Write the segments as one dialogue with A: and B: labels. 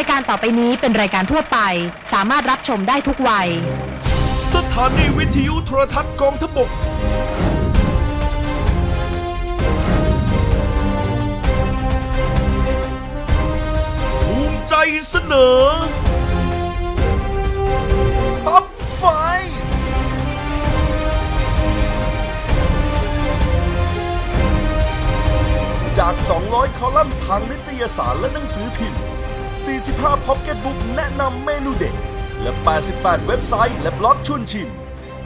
A: ายการต่อไปนี้เป็นรายการทั่วไป สามารถรับชมได้ทุกวัย
B: สถานีวิทยุโทรทัศน์กองทพบก ภูมิใจเสนอท็อปไฟจาก 200 คอลัมน์ทางนิตยสารและหนังสือพิมพ์ 45พ็อกเก็ตบุ๊กแนะนำเมนูเด็ด และ 88 เว็บไซต์และบล็อกชวนชิม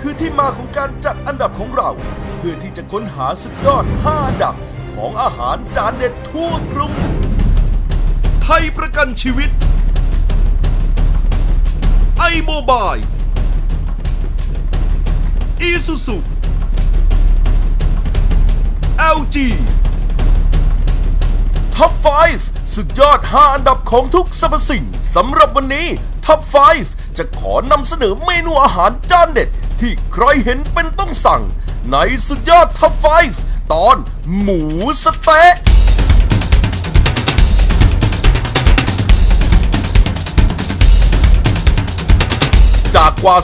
B: คือที่มาของการจัดอันดับของเรา เพื่อที่จะค้นหาสุดยอด 5 อันดับของอาหารจานเด็ดทั่วกรุงไทยประกันชีวิต ไอโมบายอีซูซู LG ท็อป 5 สุดยอด 5 อันดับของทุกสรรพสิ่งสำหรับวันนี้ท็อป 5 จะขอนำเสนอเมนูอาหารจานเด็ด ที่ใครเห็นเป็นต้องสั่ง ในสุดยอดท็อป 5 ตอนหมูสเต๊ะจากกว่า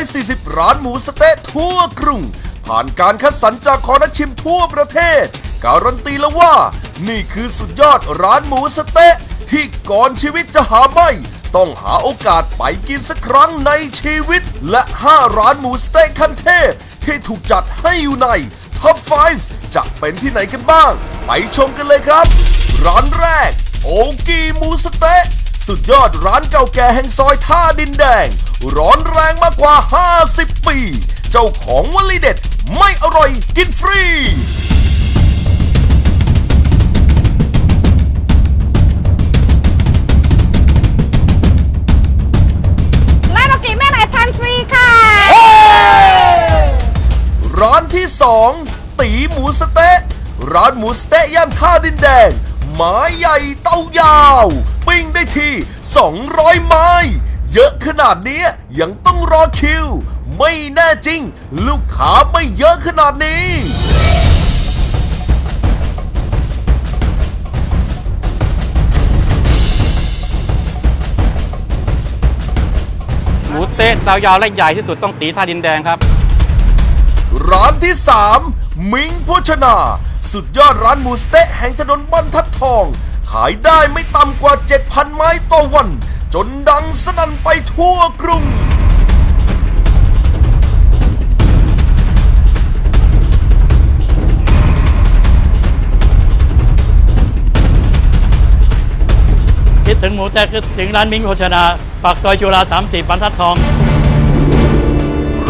B: 240 ร้านหมูสเต๊ะทั่วกรุง ผ่านการคัดสรรจากคอนักชิมทั่วประเทศ การันตีแล้วว่า นี่คือสุดยอดร้านหมูสะเต๊ะ ที่ก่อนชีวิตจะหาไม่ ต้องหาโอกาสไปกินสักครั้งในชีวิต และ 5 ร้านหมูสเต๊ะขั้นเทพ ที่ถูกจัดให้อยู่ในท็อป 5 จะเป็นที่ไหนกันบ้าง ไปชมกันเลยครับ ร้านแรก โอกีหมูสเต๊ะ สุดยอดร้านเก่าแก่แห่งซอยท่าดินแดง ร้อนแรงมากกว่า 50 ปี เจ้าของวลีเด็ด ไม่อร่อยกินฟรี
C: ที่
B: 2 ตีหมูสเต๊ะ ร้านหมูสเต๊ะย่านท่าดินแดง ไม้ใหญ่เต้ายาว ปิ้งได้ที่ 200 ไม้ เยอะขนาดนี้ยยังต้องรอคิว ไม่แน่จริง ลูกค้าไม่เยอะขนาดนี้
D: หมูเต๊ะเตายาวและใหญ่ที่สุดต้องตีท่าดินแดงครับ
B: ร้านที่ 3 มิงโภชนา สุดยอดร้านหมูสะเต๊ะแห่งถนนบรรทัดทอง ขายได้ไม่ต่ำกว่า 7,000 ไม้ต่อวัน จนดังสนั่นไปทั่วกรุง
D: คิดถึงหมูเต๊ะคิดถึงร้านมิงโภชนา ปากซอยจุฬาสามสี่บรรทัดทอง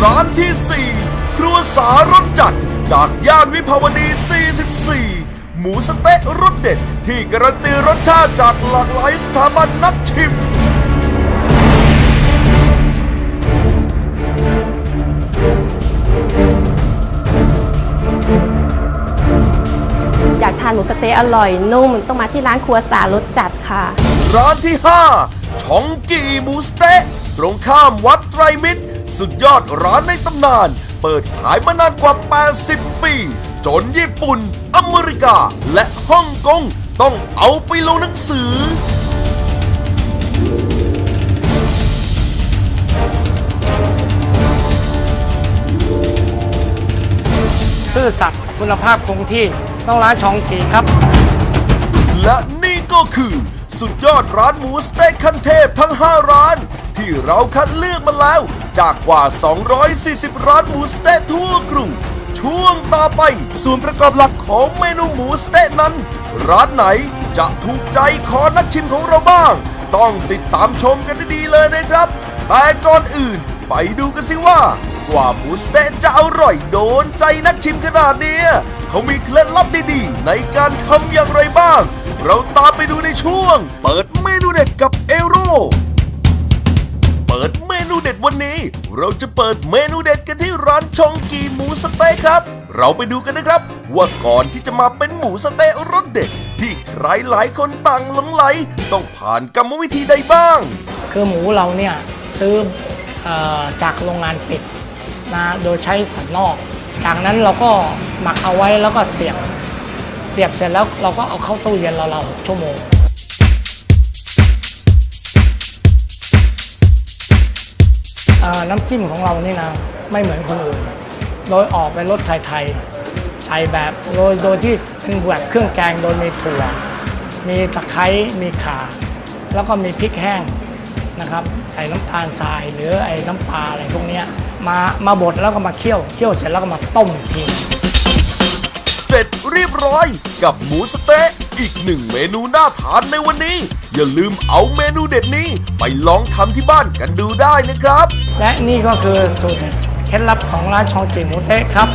B: ร้านที่4ครัว สารสจัด จากย่านวิภาวดี 44 หมูสะเต๊ะรสเด็ด ที่การันตีรสชาติจากหลากหลายสถาบันนักชิม
C: อยากทานหมูสะเต๊ะอร่อยนุ่ม ต้องมาที่ร้านครัวสารสจัดค่ะ
B: ร้านที่ 5ชองกีหมูสะเต๊ะ ตรงข้ามวัดไตรมิตร สุดยอดร้านในตำนาน เปิดขายมานานกว่า 80 ปี จนญี่ปุ่น อเมริกา และฮ่องกงต้องเอาไปลงหนังสือ
E: ซื่อสัตย์คุณภาพคงที่ต้องร้านชองกีครับ
B: และนี่ก็คือสุดยอดร้านหมูสเต็กขั้นเทพทั้ง 5 ร้าน ที่เราคัดเลือกมาแล้ว จากกว่า 240 ร้านหมูสเต็กทั่วกรุง ช่วงต่อไป ส่วนประกอบหลักของเมนูหมูสเต็กนั้น ร้านไหนจะถูกใจคอนักชิมของเราบ้าง ต้องติดตามชมกันดีๆเลยนะครับ แต่ก่อนอื่นไปดูกันสิว่า กว่าหมูสเต๊ะจะอร่อยโดนใจนักชิมขนาดเนี้ยเขามีเคล็ดลับดีๆ ในการทำอย่างไรบ้าง เราตามไปดูในช่วง เปิดเมนูเด็ดกับเอโร เปิดเมนูเด็ดวันนี้ เราจะเปิดเมนูเด็ดกันที่ร้านชองกีหมูสเต๊ะครับ เราไปดูกันนะครับ ว่าก่อนที่จะมาเป็นหมูสเต๊ะรสเด็ด ที่ใครหลายคนต่างหลงไหล ต้องผ่านกรรมวิธีใดบ้าง
E: คือหมูเราเนี่ยซื้ออจากโรงงานปิดนะโดยใช้สันนอก จากนั้นเราก็หมักเอาไว้แล้วก็เสียบเสียบเสร็จแล้วเราก็เอาเข้าตู้เย็นเราเราๆหกชั่วโมง น้ำจิ้มของเรานี่นะไม่เหมือนคนอื่น โดยออกเป็นรสไทยๆใส่แบบโดยโดยที่เป็นแบบเครื่องแกงโดยมีถั่ว มีตะไคร้มีข่า แล้วก็มีพริกแห้งนะครับใส่น้ำตาลทรายหรือไอ้น้ำปลาอะไรพวกนี้มามาบดแล้วก็มาเคี่ยวเคี่ยวเสร็จแล้วก็มาต้มที
B: เสร็จเรียบร้อยกับหมูสเต๊ะ อีกหนึ่งเมนูน่าทานในวันนี้ อย่าลืมเอาเมนูเด็ดนี้ไปลองทำที่บ้านกันดูได้นะครับ
E: และนี่ก็คือสูตรเคล็ดลับของร้านชองจีหมูเต๊ะครับ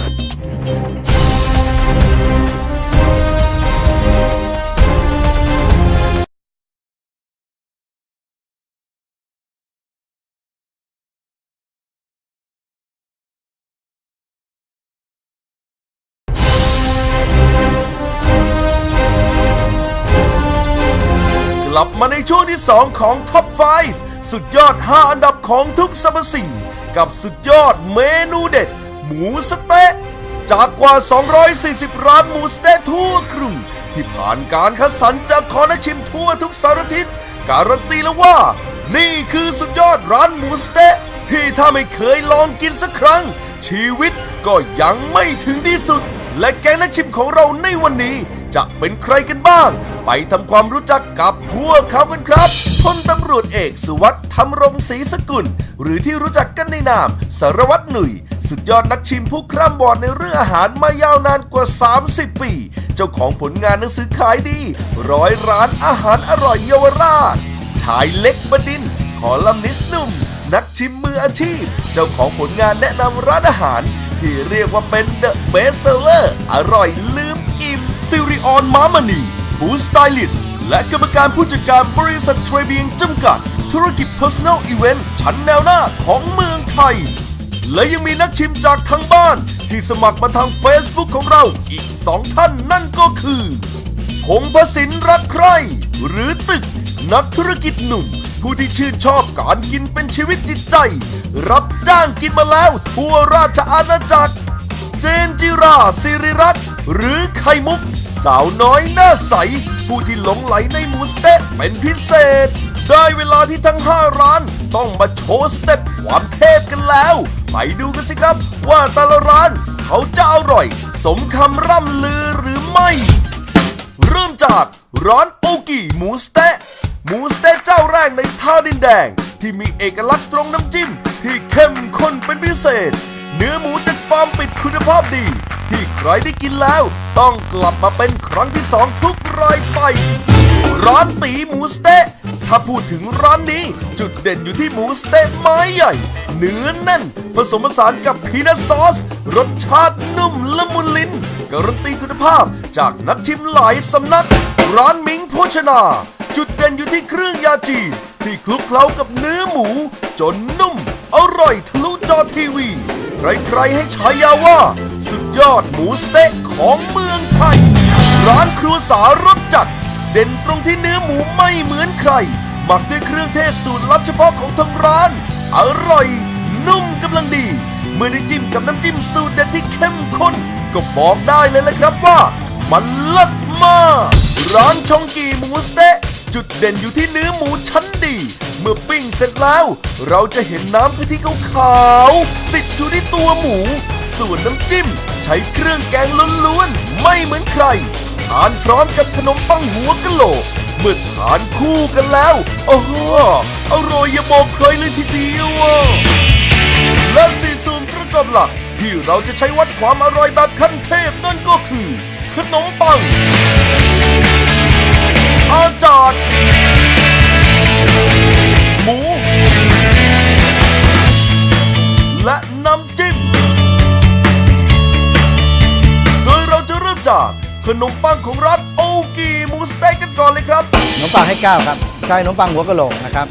B: มาในช่วงที่ 2 ของ Top 5 สุดยอด 5 อันดับของทุกสรรพสิ่ง กับสุดยอดเมนูเด็ด หมูสเต๊ะ จากกว่า 240 ร้านหมูสเต๊ะทั่วกรุงที่ผ่านการคัดสรรจากคอนักชิมทั่วทุกสารทิศ การันตีแล้วว่า นี่คือสุดยอดร้านหมูสเต๊ะ ที่ถ้าไม่เคยลองกินสักครั้ง ชีวิตก็ยังไม่ถึงที่สุด และแกงนักชิมของเราในวันนี้จะเป็นใครกันบ้าง ไปทำความรู้จักกับพวกเขากันครับพลตำรวจเอกสุวัสดิ์ธรรมรงศรีสกุล หรือที่รู้จักกันในนามสารวัตรหนุ่ยสุดยอดนักชิมผู้คร่ำวอดในเรื่องอาหารมายาวนานกว่า 30 ปี เจ้าของผลงานหนังสือขายดี ร้อยร้านอาหารอร่อยเยาวราช ชายเล็กบดินทร์คอลัมนิสต์หนุ่ม นักชิมมืออาชีพ เจ้าของผลงานแนะนำร้านอาหาร ที่เรียกว่าเป็นเดอะเบสเซอร์อร่อยลืมอิ่มซิริออนมามณี ฟู้ดสไตลิสต์และกรรมการผู้จัดการบริษัทเทรเบียงจำกัด ธุรกิจ Personal Event ชั้นแนวหน้าของเมืองไทย และยังมีนักชิมจากทางบ้าน ที่สมัครมาทาง Facebook ของเราอีกสองท่านนั่นก็คือพงพสินรักใคร หรือตึก นักธุรกิจหนุ่ม ผู้ที่ชื่นชอบการกินเป็นชีวิตจิตใจ รับจ้างกินมาแล้วทั่วราชอาณาจักร เจนจิราสิริรักษ์ หรือไข่มุก สาวน้อยหน้าใส ผู้ที่หลงไหลในหมูสเต๊ะเป็นพิเศษ ได้เวลาที่ทั้ง 5 ร้าน ต้องมาโชว์สเต็ปความเทพกันแล้ว ไปดูกันสิครับว่าแต่ละร้านเขาจะอร่อย สมคำร่ำลือหรือไม่ เริ่มจากร้านโอกิหมูสเต๊ะหมูสเต๊ะเจ้าแรกในท่าดินแดง ที่มีเอกลักษณ์ตรงน้ำจิ้มที่เข้มข้นเป็นพิเศษ เนื้อหมูจากฟาร์มปิดคุณภาพดี ที่ใครได้กินแล้ว ต้องกลับมาเป็นครั้งที่สองทุกรายไป ร้านตีหมูสเต๊ะถ้าพูดถึงร้านนี้ จุดเด่นอยู่ที่หมูสเต๊ะไม้ใหญ่ เนื้อแน่น ผสมผสานกับพีนัทซอส รสชาตินุ่มละมุนลิ้น การันตีคุณภาพจากนักชิมหลายสำนัก ร้านมิงโภชนา จุดเด่นอยู่ที่เครื่องยาจีนที่คลุกเคล้ากับเนื้อหมู จนนุ่ม อร่อยทะลุจอทีวี ใครๆให้ฉายาว่า สุดยอดหมูสเต๊ะของเมืองไทย ร้านครัวสารสจัด เด่นตรงที่เนื้อหมูไม่เหมือนใคร หมักด้วยเครื่องเทศสูตรลับเฉพาะของทางร้าน อร่อย นุ่มกำลังดี เมื่อได้จิ้มกับน้ำจิ้มสูตรเด็ดที่เข้มข้น ก็บอกได้เลยละครับว่า มันเลิศมาก ร้านชองกีหมูสเต๊ะ จุดเด่นอยู่ที่เนื้อหมูชั้นดี เมื่อปิ้งเสร็จแล้ว เราจะเห็นน้ำกะทิขาวๆติดอยู่ที่ตัวหมู ส่วนน้ำจิ้ม ใช้เครื่องแกงล้วนๆ ไม่เหมือนใคร ทานพร้อมกับขนมปังหัวกะโหลก เมื่อทานคู่กันแล้ว โอ้โหอร่อยอย่าบอกใครเลยทีเดียวและสี่สูตรประกอบหลักที่เราจะใช้วัดความอร่อยแบบขั้นเทพนั่นก็คือ ขนมปัง อาจารย์หมู และน้ำจิ้ม โดยเราจะเริ่มจากขนมปังของร้านโอกีหมูสเต็กกันก่อนเลยครับ
F: ขนมปังให้ก้าวครับ ใช้ขนมปังหัวกะโหลกนะครับ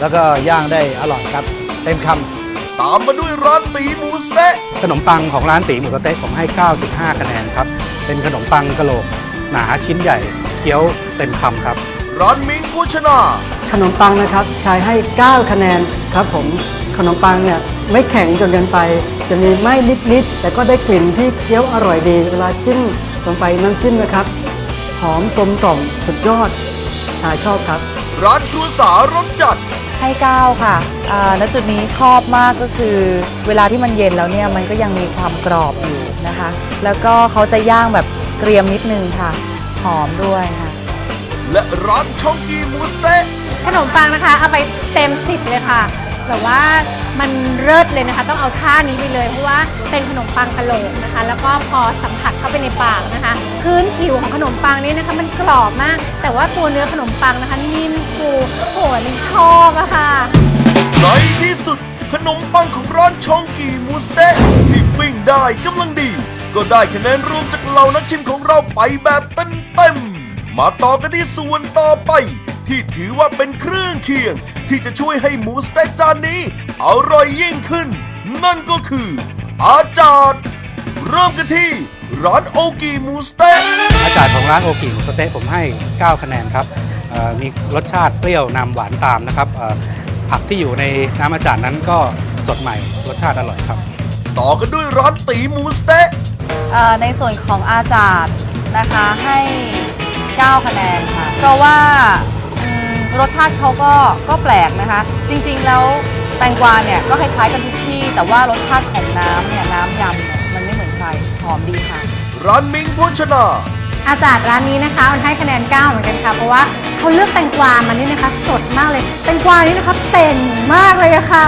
F: แล้วก็ย่างได้อร่อยครับ เต็มคำ
B: ตามมาด้วยร้านตีหมูสเต๊ะ
G: ขนมปังของร้านตีหมูสะเต๊ะผมให้ 9.5 คะแนนครับ เป็นขนมปังกะโหลกหนาชิ้นใหญ่เคี้ยวเต็มคำครับ
B: ร้านมิงโภชนา
H: ขนมปังนะครับใช้ให้ 9 คะแนนครับผมขนมปังเนี่ยไม่แข็งจนเกินไป จะมีไหม้นิดๆแต่ก็ได้กลิ่นที่เคี้ยวอร่อยดี เวลาจิ้มลงไปน้ำจิ้มนะครับ หอมกลมกล่อมสุดยอดชายชอบครับ
B: ร้านครัวสารสจัด
I: ให้9ค่ะอ่าณจุดนี้ชอบมากก็คือ เวลาที่มันเย็นแล้วเนี่ยมันก็ยังมีความกรอบอยู่นะคะ แล้วก็เขาจะย่างแบบเกรียมนิดนึงค่ะ หอมด้วยค่ะ
B: และร้านชองกีหมูสเต๊ะ
C: ขนมปังนะคะ เอาไปเต็มสิบเลยค่ะแบบว่ามันเลิศเลยนะคะ ต้องเอาท่านี้ไปเลยเพราะว่าเป็นขนมปังกะโหลกนะคะ แล้วก็พอสัมผัสเข้าไปในปากนะคะพื้นผิวของขนมปังนี่นะคะ มันกรอบมาก แต่ว่าตัวเนื้อขนมปังนะคะนิ่มฟูโหนี่ชอบอะค่ะ
B: ในที่สุดขนมปังของร้านชองกีหมูสเต๊ะที่ปิ้งได้กำลังดี ก็ได้คะแนนรวมจากเหล่านักชิมของเราไปแบบเต็มๆ มาต่อกันที่ส่วนต่อไป ที่ถือว่าเป็นเครื่องเคียง ที่จะช่วยให้หมูสเต๊ะจานนี้อร่อยยิ่งขึ้น นั่นก็คือ อาจารย์เริ่มกันที่ร้านโอกีหมูสเต๊ะ
G: อาจารย์ของร้านโอกิหมูสะเต๊ะผมให้ 9 คะแนนครับเอ่อมีรสชาติเปรี้ยวนำหวานตามนะครับเอ่อผักที่อยู่ในน้ำอาจารย์นั้นก็สดใหม่รสชาติอร่อยครับ
B: ต่อกันด้วยร้านตีหมูสเต๊ะ
I: เอ่อ ในส่วนของอาจารย์นะคะให้ 9 คะแนนค่ะ เพราะว่าอืมรสชาติเขาก็ก็แปลกนะคะ จริงๆแล้วแตงกวาเนี่ยก็คล้ายๆกันทุกที่ แต่ว่ารสชาติของน้ำเนี่ยน้ำยำเนี่ยมันไม่เหมือนใครหอมดีค่ะ
B: ร้านมิงโภชนา
C: อาจารย์ร้านนี้นะคะมันให้คะแนน 9 เหมือนกันค่ะ เพราะว่าเขาเลือกแตงกวามานี่นะคะ สดมากเลย แตงกวานี่นะคะเต่งมากเลยอะค่ะ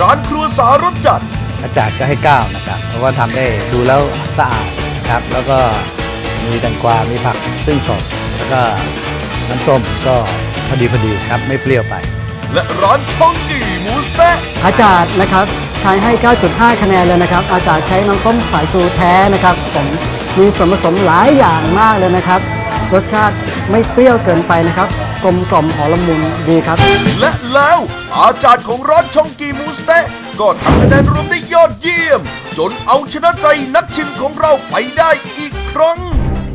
B: ร้านครัวสารสจัด
F: อาจารย์ก็ให้ 9 นะครับ เพราะว่าทำได้ดูแล้วสะอาดครับ แล้วก็มีแตงกวา มีผักซึ่งสด แล้วก็น้ำส้มก็พอดีพอดีครับ ไม่เปรี้ยวไป
B: และร้านชองกีหมูสเต๊ะ
H: อาจารย์นะครับใช้ให้ 9.5 คะแนนเลยนะครับ อาจารย์ใช้น้ำส้มสายชูแท้นะครับผมมีส่วนผสมหลายอย่างมากเลยนะครับ รสชาติไม่เปรี้ยวเกินไปนะครับ กลมกล่อมหอมละมุนดีครับ
B: และแล้วอาจารย์ของร้านชองกีหมูสเต๊ะ ก็ทำคะแนนรวมได้ยอดเยี่ยม จนเอาชนะใจนักชิมของเราไปได้อีกครั้ง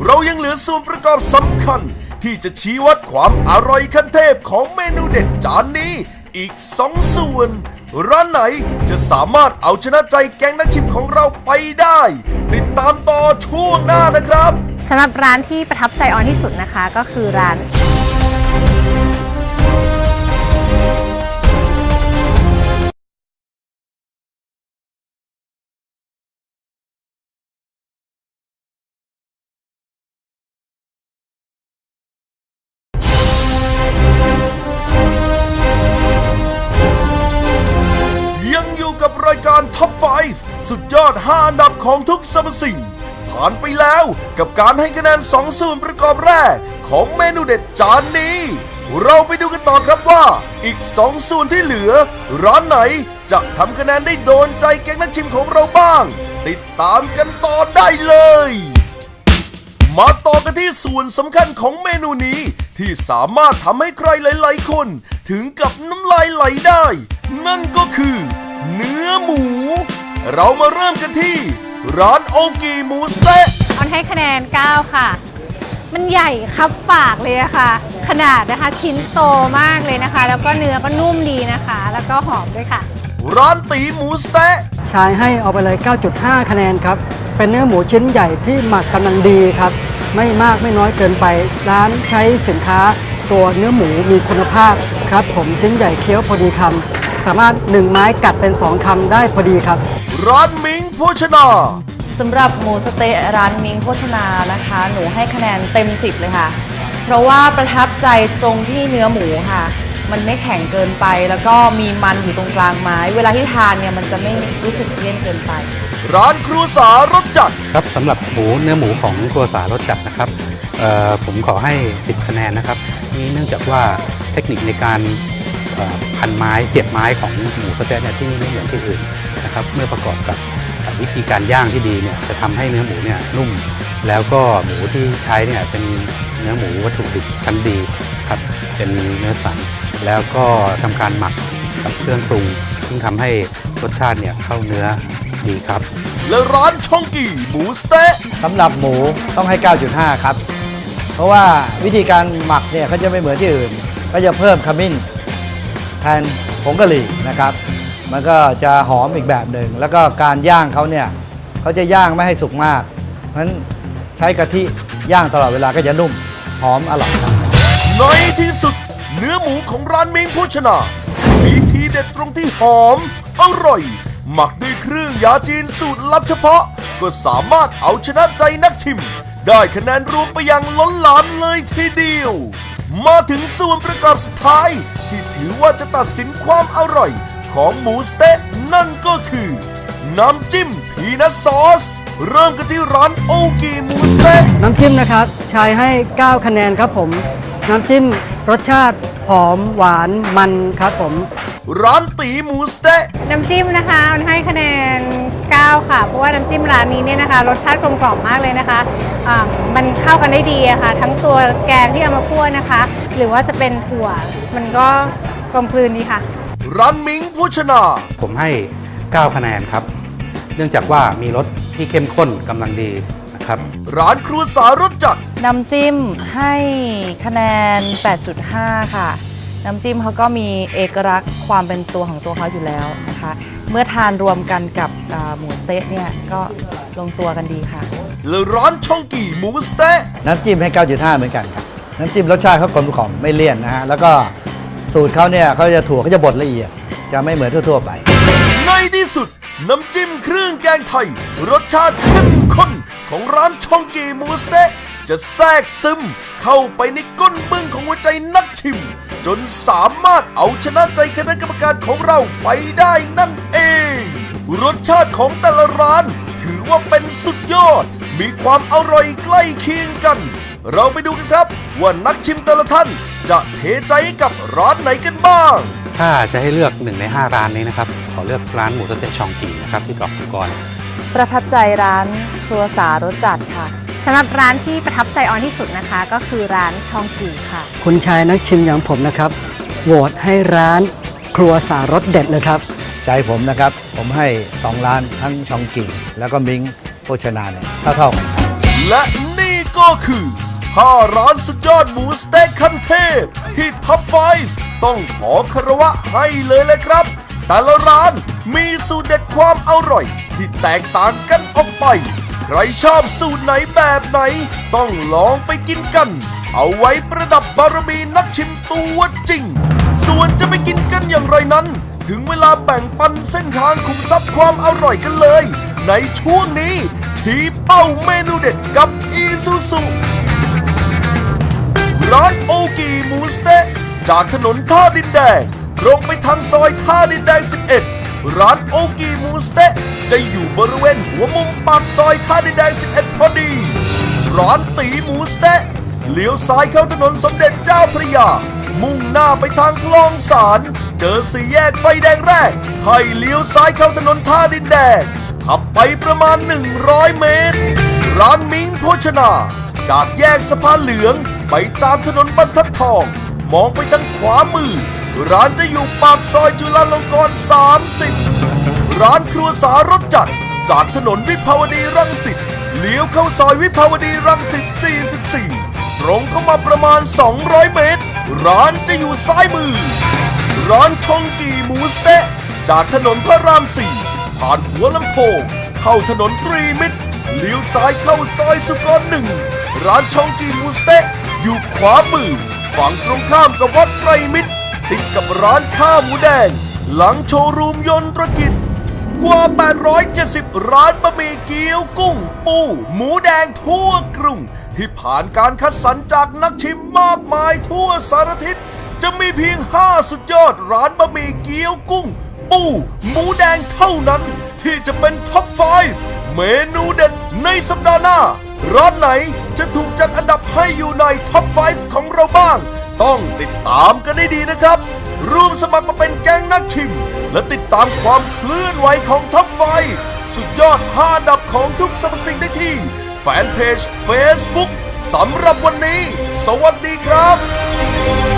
B: เรายังเหลือส่วนประกอบสำคัญ ที่จะชี้วัดความอร่อยขั้นเทพของเมนูเด็ดจานนี้อีกสองส่วน ร้านไหนจะสามารถเอาชนะใจแก๊งนักชิมของเราไปได้ ติดตามต่อช่วงหน้านะครับ
C: สำหรับร้านที่ประทับใจออนที่สุดนะคะ ก็คือร้าน
B: ของทุกสรรพสิ่ง ผ่านไปแล้วกับการให้คะแนน2ส่วนประกอบแรก ของเมนูเด็ดจานนี้ เราไปดูกันต่อครับว่า อีก2ส่วนที่เหลือ ร้านไหนจะทำคะแนนได้โดนใจแก๊งนักชิมของเราบ้าง ติดตามกันต่อได้เลยมาต่อกันที่ส่วนสำคัญของเมนูนี้ที่สามารถทำให้ใครหลาย ๆ คน ถึงกับน้ำลายไหลได้ นั่นก็คือ เนื้อหมู เรามาเริ่มกันที่ ร้านโอกีหมูสเต๊ะ
C: ออนให้คะแนน 9 ค่ะ มันใหญ่ครับปากเลยอะค่ะ ขนาดนะคะชิ้นโตมากเลยนะคะ แล้วก็เนื้อก็นุ่มดีนะคะ แล้วก็หอมด้วยค่ะ
B: ร้านตีหมูสเต๊ะ
H: ชายให้เอาไปเลย 9.5 คะแนนครับ เป็นเนื้อหมูชิ้นใหญ่ที่หมักกำลังดีครับ ไม่มากไม่น้อยเกินไป ร้านใช้สินค้าตัวเนื้อหมูมีคุณภาพครับ ผมชิ้นใหญ่เคี้ยวพอดีคำสามารถ1ไม้กัดเป็น2คำได้พอดีครับ
B: ร้านมิงโภชนา
I: สำหรับหมูสะเต๊ะร้านมิงโภชนานะคะ หนูให้คะแนนเต็ม 10 เลยค่ะ เพราะว่าประทับใจตรงที่เนื้อหมูค่ะ มันไม่แข็งเกินไป แล้วก็มีมันอยู่ตรงกลางไม้ เวลาที่ทานเนี่ยมันจะไม่รู้สึกเลี่ยนเกินไป
B: ร้านครัวสารสจัด
G: ครับสำหรับหมูเนื้อหมูของครัวสารสจัดนะครับเอ่อผมขอให้ 10 คะแนนนะครับนี่เนื่องจากว่าเทคนิคในการเอ่อ พันไม้เสียบไม้ของหมูสะเต๊ะเนี่ยที่นี่ไม่เหมือนที่อื่นนะครับเมื่อประกอบกับวิธีการย่างที่ดีเนี่ยจะทำให้เนื้อหมูเนี่ยนุ่ม แล้วก็หมูที่ใช้เนี่ยเป็นเนื้อหมูวัตถุดิบชั้นดีครับเป็นเนื้อสัน แล้วก็ทำการหมักกับเครื่องปรุง ซึ่งทำให้รสชาติเนี่ยเข้าเนื้อดีครับ
B: และร้านชองกีหมูสเต๊ะ
F: สำหรับหมูต้องให้ 9.5 ครับ เพราะว่าวิธีการหมักเนี่ยเขาจะไม่เหมือนที่อื่น ก็จะเพิ่มขมิ้น แทนผงกะหรี่นะครับ มันก็จะหอมอีกแบบหนึ่ง แล้วก็การย่างเขาเนี่ยเขาจะย่างไม่ให้สุกมากเพราะฉะนั้นใช้กะทิย่างตลอดเวลาก็จะนุ่มหอมอร่อยครับ
B: ในที่สุด เนื้อหมูของร้านมิงโภชนา มีทีเด็ดตรงที่หอม อร่อย หมักด้วยเครื่องยาจีนสูตรลับเฉพาะ ก็สามารถเอาชนะใจนักชิม ได้คะแนนรวมไปอย่างล้นหลามเลยทีเดียว มาถึงส่วนประกอบสุดท้าย ที่ถือว่าจะตัดสินความอร่อยของหมูสเต๊ะนั่นก็คือ น้ำจิ้มพีนัทซอส เริ่มกันที่ร้านโอกีหมูสเต๊ะ
H: น้ำจิ้มนะครับชายให้ 9 คะแนนครับผม น้ำจิ้มรสชาติหอมหวานมันครับผม
B: ร้านตีหมูสเต๊ะ
C: น้ำจิ้มนะคะเอาให้คะแนน 9 ค่ะ เพราะว่าน้ำจิ้มร้านนี้เนี่ยนะคะรสชาติกลมกล่อมมากเลยนะคะอ่ามันเข้ากันได้ดีอะค่ะ ทั้งตัวแกงที่เอามาคั่วนะคะ หรือว่าจะเป็นถั่วมันก็กลมกลืนดีค่ะ
B: ร้านมิงโภชนา
G: ผมให้ 9 คะแนนครับ เนื่องจากว่ามีรสที่เข้มข้นกำลังดีนะครับ
B: ร้านครัวสารสจัด
I: น้ำจิ้มให้คะแนน 8.5 ค่ะ น้ำจิ้มเขาก็มีเอกลักษณ์ความเป็นตัวของตัวเขาอยู่แล้วนะคะ เมื่อทานรวมกันกับอ่าหมูสเต๊ะเนี่ยก็ลงตัวกันดีค่ะ
B: และร้านช่องกี่หมูสเต๊ะ
F: น้ำจิ้มให้ 9.5 เหมือนกันครับ น้ำจิ้มรสชาติเขากลมกล่อมไม่เลี่ยนนะฮะ แล้วก็สูตรเขาเนี่ยเขาจะถั่วเขาจะบดละเอียด จะไม่เหมือนทั่ว ๆ ไป
B: ในที่สุดน้ำจิ้มเครื่องแกงไทย รสชาติเข้มข้นของร้านช่องกีหมูสเต๊ะจะแทรกซึมเข้าไปในก้นบึ้งของหัวใจนักชิม จนสามารถเอาชนะใจคณะกรรมการของเราไปได้นั่นเอง รสชาติของแต่ละร้าน ถือว่าเป็นสุดยอด มีความอร่อยใกล้เคียงกัน เราไปดูกันครับ ว่านักชิมแต่ละท่าน จะเทใจให้กับร้านไหนกันบ้าง
G: ถ้าจะให้เลือก1ใน 5 ร้านนี้นะครับ ขอเลือกร้านหมูสะเต๊ะชองกีนะครับที่ตรอกสุกร
I: ประทับใจร้านครัวสารสจัดค่ะ
C: สำหรับร้านที่ประทับใจออนที่สุดนะคะ ก็คือร้านช่องกีค่ะ
H: คุณชายนักชิมอย่างผมนะครับโหวตให้ร้านครัวสารสเด็ดเลยครับ
F: ใจผมนะครับ ผมให้2ร้านทั้งชองกิ่งแล้วก็มิงโภชนาเนี่ยเท่าๆกัน
B: และนี่ก็คือ5ร้านสุดยอดหมูสเต็กขั้นเทพ ที่ท็อป 5 ต้องขอคารวะให้เลยเลยครับ แต่ละร้านมีสูตรเด็ดความอร่อย ที่แตกต่างกันออกไป ใครชอบสูตรไหนแบบไหน ต้องลองไปกินกัน เอาไว้ประดับบารมีนักชิมตัวจริง ส่วนจะไปกินกันอย่างไรนั้น ถึงเวลาแบ่งปันเส้นทางคุมทรัพย์ความอร่อยกันเลย ในช่วงนี้ชี้เป้าเมนูเด็ดกับอีซูซุร้านโอกีหมูสเต๊ะจากถนนท่าดินแดงตรงไปทางซอยท่าดินแดง 11 ร้านโอกีมูสเต๊ะจะอยู่บริเวณหัวมุมปากซอยท่าดินแดง 11 พอดี ร้านตีหมูสเต๊ะเลี้ยวซ้ายเข้าถนนสมเด็จเจ้าพระยา มุ่งหน้าไปทางคลองสาร เจอสี่แยกไฟแดงแรก ให้เลี้ยวซ้ายเข้าถนนท่าดินแดง ขับไปประมาณ 100 เมตร ร้านมิงโภชนา จากแยกสะพานเหลืองไปตามถนนบรรทัดทอง มองไปทางขวามือ ร้านจะอยู่ปากซอยจุฬาลงกรณ์ 30 ร้านครัวสารสจัด จากถนนวิภาวดีรังสิตเลี้ยวเข้าซอยวิภาวดีรังสิต 44 ตรงเข้ามาประมาณ 200 เมตร ร้านจะอยู่ซ้ายมือ ร้านชงกีหมูสเต๊ะ จากถนนพระราม 4 ผ่านหัวลำโพง เข้าถนนตรีมิตรเลี้ยวซ้ายเข้าซอยสุกรหนึ่ง ร้านชองกีหมูสเต๊ะอยู่ขวามือ ฝั่งตรงข้ามกับวัดไตรมิตร ติดกับร้านข้าวหมูแดง หลังโชว์รูมยนตรกิจ กว่า 870 ร้านบะหมี่เกี๊ยวกุ้ง ปู หมูแดงทั่วกรุง ที่ผ่านการคัดสรรจากนักชิมมากมายทั่วสารทิศ จะมีเพียง 5 สุดยอดร้านบะหมี่เกี๊ยวกุ้ง ปู หมูแดงเท่านั้น ที่จะเป็นท็อป 5 เมนูเด็ดในสัปดาห์หน้า ร้านไหนจะถูกจัดอันดับให้อยู่ในท็อป 5 ของเราบ้าง ต้องติดตามกันให้ดีนะครับ ร่วมสมัครมาเป็นแก๊งนักชิม และติดตามความเคลื่อนไหวของท็อปไฟสุดยอด 5 อันดับของทุกสรรพสิ่งได้ที่ แฟนเพจ Facebook สำหรับวันนี้ สวัสดีครับ